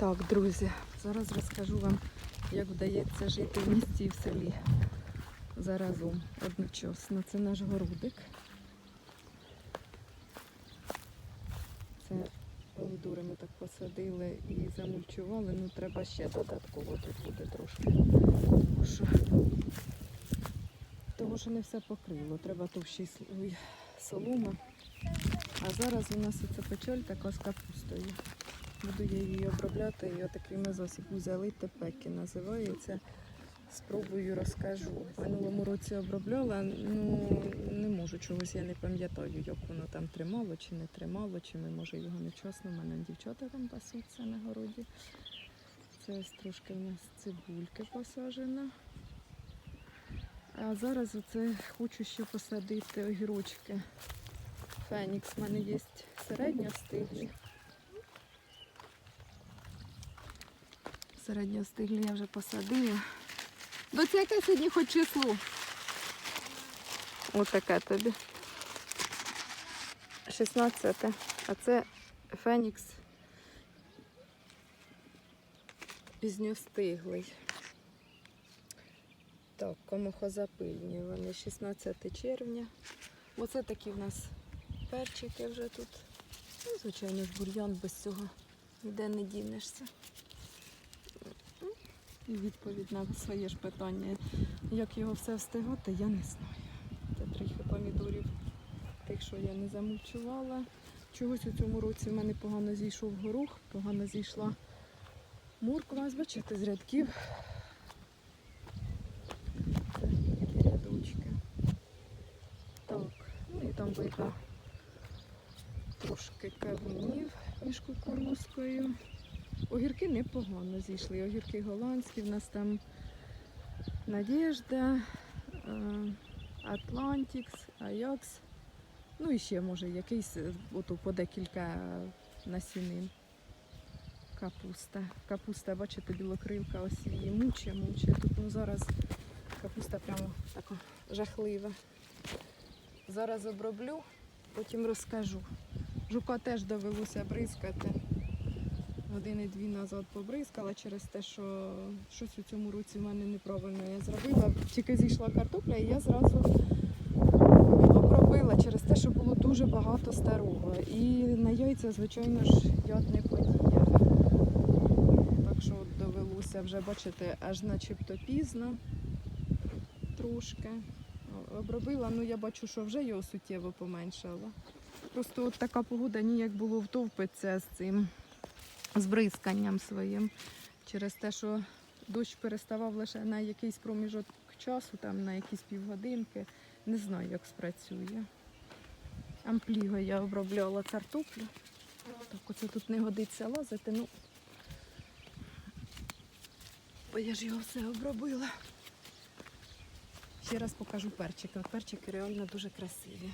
Так, друзі, зараз розкажу вам, як вдається жити в місті і в селі заразом одночасно. Це наш городик. Це помідори ми так посадили і замульчували. Ну треба ще додатково тут буде трошки. Тому що, тому що не все покрило. Треба товщий слой соломи. А зараз у нас оце печоль така з капустою. Буду я її обробляти і отакий засіб залити пеки називається. Спробую розкажу. В минулому році обробляла, ну не можу чогось, я не пам'ятаю, як воно там тримало чи не тримало, чи ми може його нечасно. У мене дівчата там пасуться на городі. Це трошки в нас цибульки посаджено. А зараз оце хочу ще посадити огірочки. Фенікс в мене є середня середньостиглі. Середньостиглі я вже посадила. До це яке сьогодні хоч число? Отаке тобі. 16. А це Фенікс пізньостиглий. Так, комохозапильні. Вони 16 червня. Оце такі в нас перчики вже тут. Ну, звичайно бур'ян без цього ніде не дінешся. І відповідь на своє ж питання, як його все встигати, я не знаю. Це трохи помідорів, тих, що я не замульчувала. Чогось у цьому році в мене погано зійшов горох, погано зійшла морква, бачите, з рядків. Це такі рядочки. Так, ну і там видно трошки кавунів між кукурузкою. Огірки непогано зійшли. Огірки голландські, в нас там Надежда, е, Атлантікс, Аякс. Ну і ще може якийсь е, ото по декілька насінин. Капуста. Капуста, бачите, білокрилка ось її муче, муче. Тут ну, зараз капуста прямо така жахлива. Зараз оброблю, потім розкажу. Жука теж довелося бризкати. Години-дві назад побризкала через те, що щось у цьому році в мене неправильно я зробила. Тільки зійшла картопля, і я зразу обробила через те, що було дуже багато старого. І на яйця, звичайно ж, яд не подіяв. Так що довелося вже бачити, аж начебто пізно трошки. Обробила, ну я бачу, що вже його суттєво поменшало. Просто от така погода ніяк було втовпиться з цим з бризканням своїм. Через те, що дощ переставав лише на якийсь проміжок часу, там на якісь півгодинки. Не знаю, як спрацює. Ампліго я обробляла картоплю. Так, оце тут не годиться лазити, ну бо я ж його все обробила. Ще раз покажу перчики. От перчики реально дуже красиві.